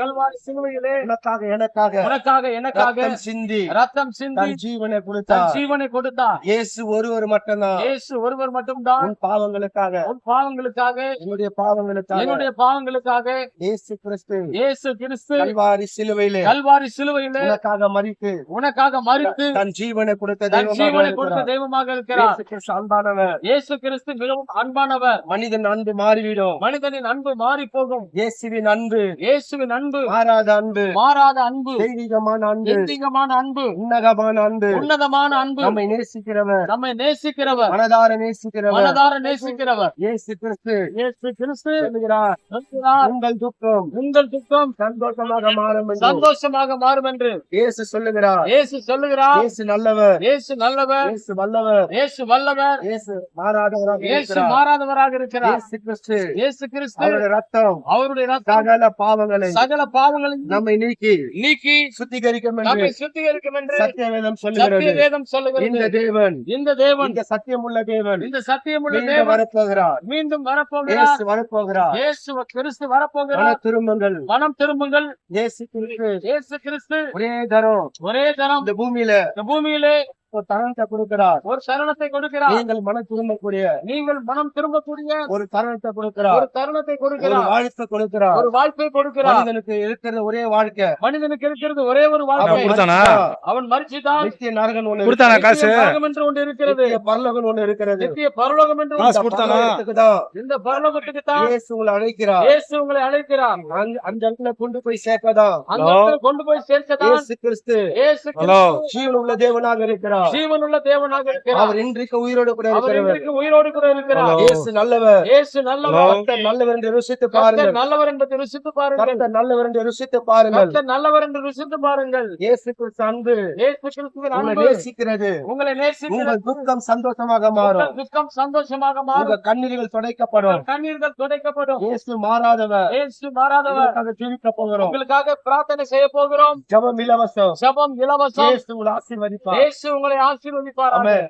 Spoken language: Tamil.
கல்வாரி சிலுவையிலே. உனக்காக எனக்காக. உனக்காக எனக்காக. ரத்தம் சிந்தி. ரத்தம் சிந்தி. ஜீவனை கொடுத்தார் இயேசு ஒருவர் மட்டும்தான். இயேசு ஒருவர் மட்டும்தான். உன் பாவங்களுக்காக. உன் பாவங்களுக்காக. என்னுடைய பாவங்களுக்காக. என்னுடைய பாவங்களுக்காக. இயேசு கிறிஸ்து. இயேசு கிறிஸ்து. கல்வாரி சிலுவையிலே. கல்வாரி சிலுவையிலே. உனக்காக மறித்து உனக்காக மறித்து தன் ஜீவனை கொடுத்த தெய்வமாக ஜீவனை கொடுத்த. தெய்வமாக இருக்கிறார். இயேசு கிறிஸ்து அன்பானவர். இயேசு கிறிஸ்து மிகவும் அன்பானவர். மனிதன் அன்பு மாறிவிடும். மனிதனின் அன்பு மாறி போகும் இயேசுவின் அன்பு. இயேசுவின் அன்பு மாறாத அன்பு மாறாத அன்பு தெய்வீகமான அன்பு தெய்வீகமான அன்பு உன்னதமான அன்பு உன்னதமான அன்பு. நம்மை நேசிக்கிறவர் நம்மை நேசிக்கிறவர் மனதார நேசிக்கிறவர் மனதார நேசிக்கிறவர். இயேசு கிறிஸ்து. இயேசு கிறிஸ்து. சொல்கிறார், உங்கள் துக்கம் உங்கள் துக்கம் சந்தோஷமாக மாறும் என்று. சந்தோஷமாக மாறும் என்று. இயேசு சொல்லுகிறார் இயேசு சொல்லுகிறார். இயேசு நல்லவர் இயேசு நல்லவர். இயேசு வல்லவர் இயேசு வல்லவர். இயேசு மாறாதவராக இயேசு மாறாதவராக இருக்கிறார். இயேசு கிறிஸ்து இயேசு கிறிஸ்து. அவருடைய ரத்தம் அவருடைய ரத்தம் சகல பாவங்களை சகல பாவங்களையும் நம்மை நீக்கி நீக்கி சுத்திகரிக்கும் என்று சுத்திகரிக்கும் என்று சத்திய சொல்லுகிறது. வேதம் இந்த சொல்லுகிறது தேவன் இந்த தேவன் இந்த சத்தியமுள்ள தேவன் இந்த சத்தியமுள்ள தேவன் வரப்போகிறார். மீண்டும் வரப்போகிறார். இயேசு வரப்போகிறார். இயேசு கிறிஸ்து வரப்போகிறார். திரும்பங்கள். மனம் திரும்புங்கள். இயேசு கிறிஸ்து. இயேசு கிறிஸ்து. ஒரே தரம். ஒரே தரம். இந்த பூமியில இந்த பூமியிலே ஒரு தருணத்தை கொடுக்கிறார். ஒரு சரணத்தை கொடுக்கிறார். நீங்கள் மன திரும்பக்கூடிய நீங்கள் மனம் திரும்பக்கூடிய ஒரு தருணத்தை கொடுக்கிறார். ஒரு தருணத்தை கொடுக்கிறார். வாழ்க்கை கொடுக்கிறார். ஒரு வாழ்க்கை கொடுக்கிறார். மனிதனுக்கு இருக்கிற ஒரே வாழ்க்கை. மனிதனுக்கு இருக்கிறது ஒரே ஒரு வாழ்க்கை? அவன் மறிச்சுதான் நித்திய நரகன் ஒண்ணு கொடுத்தானா இருக்கிறது. காசு? என்று ஒன்று இருக்கிறது. நித்திய பரலோகம் ஒண்ணு இருக்கிறது. நித்திய பரலோகம் என்று. கொடுத்தானா? இந்த பரலோகத்துக்கு தான் இயேசு உங்களை அழைக்கிறார். இயேசு உங்களை அழைக்கிறார். அந்த- இடத்துல கொண்டு போய் சேர்க்கதான். அந்த இடத்துல கொண்டு போய் சேர்க்கதான். இயேசு கிறிஸ்து. இயேசு ஜீவன் உள்ள தேவனாக இருக்கிறார். ஜீவனுள்ள தேவனாக இருக்கிறார். அவர் இன்றைக்கு உயிரோடு கூட அவர் இருக்கிறவர். இன்றைக்கு உயிரோடு கூட இருக்கிறார். இயேசு நல்லவர். இயேசு நல்லவர். கர்த்தர் நல்லவர் என்று ருசித்து கர்த்தர் பாருங்கள் நல்லவர் என்பதை ருசித்து பாருங்கள். கர்த்தர் நல்லவர் என்று ருசித்து பாருங்கள். கர்த்தர் நல்லவர் என்று ருசித்து பாருங்கள். இயேசு கிறிஸ்து அன்பு இயேசு கிறிஸ்துவின் உங்களை அன்பு. நேசிக்கிறது. உங்களை நேசிக்கிறது. உங்கள் துக்கம் சந்தோஷமாக மாறும். உங்கள் துக்கம் சந்தோஷமாக மாறும். உங்கள் கண்ணீர்கள் துடைக்கப்படும். கண்ணீர்கள் துடைக்கப்படும். இயேசு மாறாதவர். இயேசு மாறாதவர். ஜெபிக்க போகிறோம். உங்களுக்காக பிரார்த்தனை செய்ய போகிறோம். ஜெபம் இலவசம். ஜெபம் இலவசம். இயேசு உங்களை ஆசீர்வதிப்பார். இயேசு உங்களை ஆசீர்வதிப்பார் ஆமென்